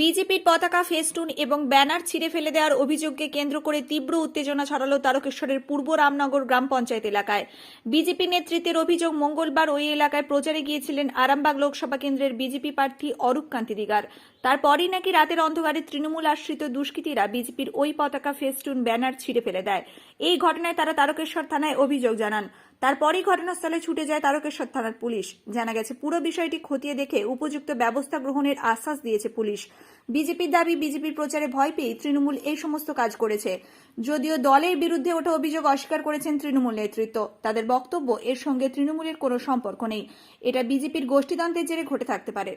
বিজেপির পতাকা, ফেস্টুন এবং ব্যানার ছিঁড়ে ফেলে দেওয়ার অভিযোগকে কেন্দ্র করে তীব্র উত্তেজনা ছড়ালো তারকেশ্বরের পূর্ব রামনগর গ্রাম পঞ্চায়েত এলাকায়। বিজেপি নেতৃত্বের অভিযোগ মঙ্গলবার ওই এলাকায় প্রচারে গিয়েছিলেন আরামবাগ লোকসভা কেন্দ্রের বিজেপি প্রার্থী অরূপ কান্তি দিগার। তারপরই নাকি রাতের অন্ধকারে তৃণমূল আশ্রিত দুষ্কৃতীরা বিজেপির ওই পতাকা, ফেস্টুন, ব্যানার ছিঁড়ে ফেলে দেয়। এই ঘটনায় তারা তারকেশ্বর থানায় অভিযোগ জানান। তারপরই ঘটনাস্থলে ছুটে যায় তারকেশ্বর থানার পুলিশ। জানা গেছে, পুরো বিষয়টি খতিয়ে দেখে উপযুক্ত ব্যবস্থা গ্রহণের আশ্বাস দিয়েছে পুলিশ। বিজেপির দাবি, বিজেপির প্রচারে ভয় পেয়ে তৃণমূল এই সমস্ত কাজ করেছে। যদিও দলের বিরুদ্ধে ওঠা অভিযোগ অস্বীকার করেছেন তৃণমূল নেতৃত্ব, তাদের বক্তব্য এর সঙ্গে তৃণমূলের কোনো সম্পর্ক নেই। এটা বিজেপির গোষ্ঠীতন্ত্রের জেরে ঘটে থাকতে পারে।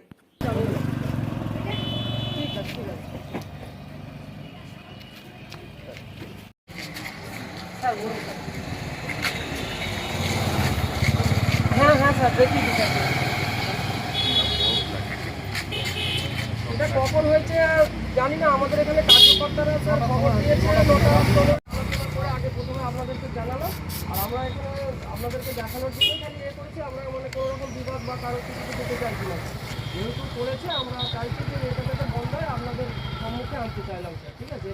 হ্যাঁ হ্যাঁ স্যার দেখি দিতে এটা কখন হয়েছে জানি না আমাদের এখানে কার্যকর্তারা স্যার আগে প্রথমে আপনাদেরকে জানালাম, আর আমরা এখানে আপনাদেরকে দেখানোর জন্য খালি ইয়ে করেছি, আমরা মানে কোনো রকম বিবাদ বা কারও কিছু কিছু দিতে চাইছি না। যেহেতু করেছে, আমরা চাইছি যে এটা যাতে বন্ধ হয়, আপনাদের সম্মুখে আনতে চাইলাম, স্যার, ঠিক আছে?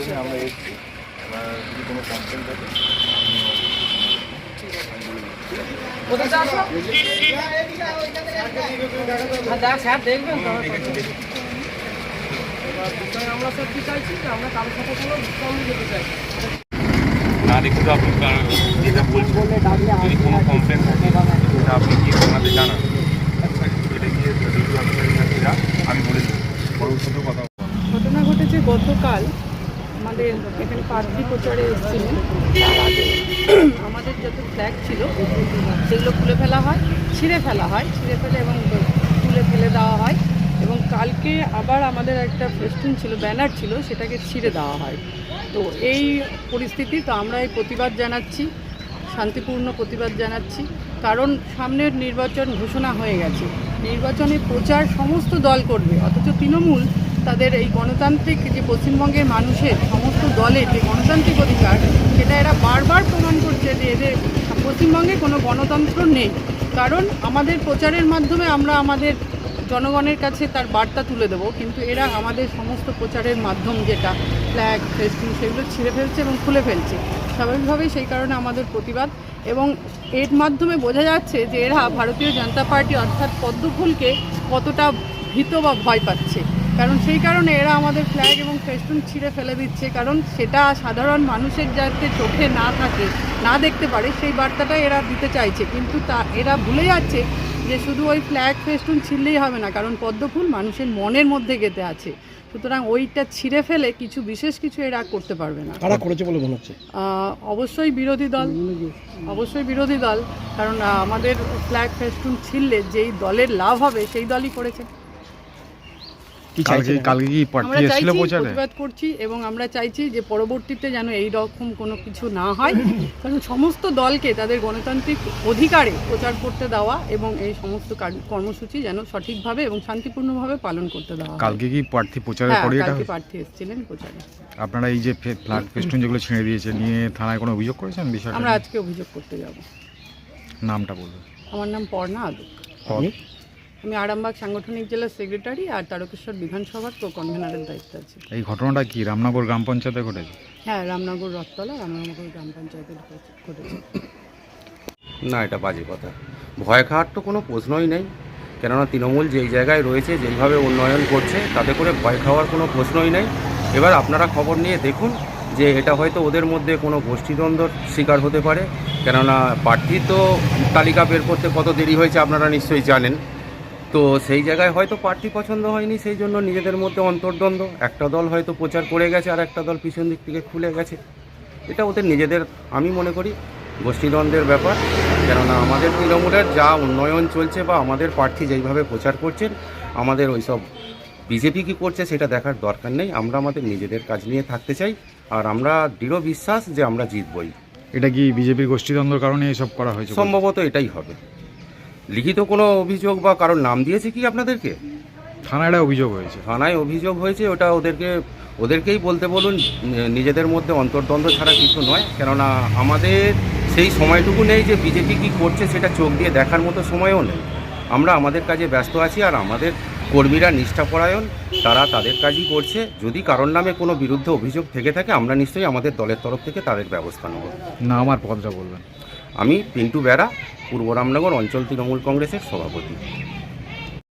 এরা- আমরা এসেছি যদি কোনো কমপ্লেন থাকে হ্যাঁ, দেখ স্যার দেখবেন আমরা চাইছি যে আমরা কোনো কোনো কমপ্লেন এটা ঘটনা ঘটেছে গতকাল আমাদের এখানে প্রার্থী প্রচারে এসেছিলেন। আমাদের যত ফ্ল্যাগ ছিল, সেগুলো খুলে ফেলা হয়, ছিঁড়ে ফেলা হয়, ছিঁড়ে ফেলে এবং তুলে ফেলে দেওয়া হয়। কালকে আবার আমাদের একটা ফেস্টুন ছিল, ব্যানার ছিল, সেটাকে ছিঁড়ে দেওয়া হয়। তো এই পরিস্থিতি, তো আমরা এই প্রতিবাদ জানাচ্ছি, শান্তিপূর্ণ প্রতিবাদ জানাচ্ছি। কারণ সামনের নির্বাচন ঘোষণা হয়ে গেছে। নির্বাচনে প্রচার সমস্ত দল করবে, অথচ তৃণমূল তাদের এই গণতান্ত্রিক যে পশ্চিমবঙ্গের মানুষের সমস্ত দলের যে গণতান্ত্রিক অধিকার, সেটা এরা বারবার প্রমাণ করছে যে এদের পশ্চিমবঙ্গে কোনো গণতন্ত্র নেই। কারণ আমাদের প্রচারের মাধ্যমে আমরা আমাদের জনগণের কাছে তার বার্তা তুলে দেবো, কিন্তু এরা আমাদের সমস্ত প্রচারের মাধ্যম যেটা, ফ্ল্যাগ ফেস্টুন সেগুলো ছিঁড়ে ফেলছে এবং খুলে ফেলছে। স্বাভাবিকভাবেই সেই কারণে আমাদের প্রতিবাদ এবং এর মাধ্যমে বোঝা যাচ্ছে যে এরা ভারতীয় জনতা পার্টি অর্থাৎ পদ্মফুলকে কতটা ভীত বা ভয় পাচ্ছে। কারণ সেই কারণে এরা আমাদের ফ্ল্যাগ এবং ফেস্টুন ছিঁড়ে ফেলে দিচ্ছে, কারণ সেটা সাধারণ মানুষের যাতে চোখে না থাকে, না দেখতে পারে, সেই বার্তাটা এরা দিতে চাইছে। কিন্তু তা, এরা ভুলে যাচ্ছে যে শুধু ওই ফ্ল্যাগ ফেস্টুন ছিঁড়লেই হবে না কারণ পদ্মফুল মানুষের মনের মধ্যে গেতে আছে। সুতরাং ওইটা ছিঁড়ে ফেলে কিছু বিশেষ কিছু এরা করতে পারবে না। কারা করেছে বলে মনে হচ্ছে? অবশ্যই বিরোধী দল। অবশ্যই বিরোধী দল কারণ আমাদের ফ্ল্যাগ ফেস্টুন ছিঁড়লে যেই দলের লাভ হবে সেই দলই করেছে। কি কালকে কালকে কি আমরা এসেছিল চাইছি প্রচারে প্রতিবাদ করছি এবং আমরা চাইছি যে পরবর্তীতে যেন এই রকম কোনো কিছু না হয়। কারণ সমস্ত দলকে তাদের গণতান্ত্রিক অধিকারে প্রচার করতে দেওয়া এবং এই সমস্ত কার- কর্মসূচি যেন সঠিকভাবে এবং শান্তিপূর্ণভাবে পালন করতে দেওয়া কালকে কি প্রার্থী প্রচারের হ্যাঁ পরে এটা কালকে প্রার্থী এসেছিলেন প্রচারে। আপনারা এই যে ফ্ল্যাগ ফেস্টুন যেগুলো ছিঁড়ে দিয়েছে নিয়ে থানায় কোনো অভিযোগ করেছেন বিষয়টা আমরা আজকে অভিযোগ করতে যাব। নামটা বলবেন আমার নাম পর্ণা আদক? আমি আরামবাগ সাংগঠনিক জেলার সেক্রেটারি আর তারকেশ্বর বিধানসভার কো কনভেনারের দায়িত্বে আছি। এই ঘটনাটা কি? রামনগর গ্রাম পঞ্চায়েতে ঘটেছে? হ্যাঁ রামনগর রথতলা রামনগর গ্রাম পঞ্চায়েতে ঘটেছে। না এটা বাজে কথা। ভয় খাওয়ার তো কোনো প্রশ্নই নেই। কেননা তৃণমূল যেই জায়গায় রয়েছে যেইভাবে উন্নয়ন করছে তাতে করে ভয় খাওয়ার কোনো প্রশ্নই নেই। এবার আপনারা খবর নিয়ে দেখুন যে এটা হয়তো ওদের মধ্যে কোনো গোষ্ঠীদ্বন্দ্বর শিকার হতে পারে। কেননা প্রার্থী তো তালিকা বের করতে কত দেরি হয়েছে আপনারা নিশ্চয়ই জানেন। তো সেই জায়গায় হয়তো প্রার্থী পছন্দ হয়নি সেই জন্য নিজেদের মধ্যে অন্তর্দ্বন্দ্ব। একটা দল হয়তো প্রচার করে গেছে আর একটা দল পিছন দিক থেকে খুলে গেছে। এটা ওদের নিজেদের আমি মনে করি গোষ্ঠীদ্বন্দ্বের ব্যাপার। কেননা আমাদের তৃণমূলের যা উন্নয়ন চলছে বা আমাদের প্রার্থী যেইভাবে প্রচার করছেন আমাদের ওইসব বিজেপি কী করছে সেটা দেখার দরকার নেই। আমরা আমাদের নিজেদের কাজ নিয়ে থাকতে চাই আর আমরা দৃঢ় বিশ্বাস যে আমরা জিতবই। এটা কি বিজেপির গোষ্ঠীদ্বন্দ্বের কারণে এসব করা হয়েছে? সম্ভবত এটাই হবে। লিখিত কোনো অভিযোগ বা কারোর নাম দিয়েছে কি আপনাদেরকে? থানায় একটা অভিযোগ হয়েছে। থানায় অভিযোগ হয়েছে ওটা ওদেরকে ওদেরকেই বলতে বলুন নিজেদের মধ্যে অন্তর্দ্বন্দ্ব ছাড়া কিছু নয়। কেননা আমাদের সেই সময়টুকু নেই যে বিজেপি কী করছে সেটা চোখ দিয়ে দেখার মতো সময়ও নেই। আমরা আমাদের কাজে ব্যস্ত আছি আর আমাদের কর্মীরা নিষ্ঠাপরায়ণ তারা তাদের কাজই করছে। যদি কারোর নামে কোনো বিরুদ্ধে অভিযোগ থেকে থাকে আমরা নিশ্চয়ই আমাদের দলের তরফ থেকে তাদের ব্যবস্থা নেব। না আমার পদটা বলবেন। আমি পিন্টু বেড়া পূর্ব রামনগর অঞ্চল তৃণমূল কংগ্রেসের সভাপতি।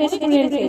রেস্টুরেন্টে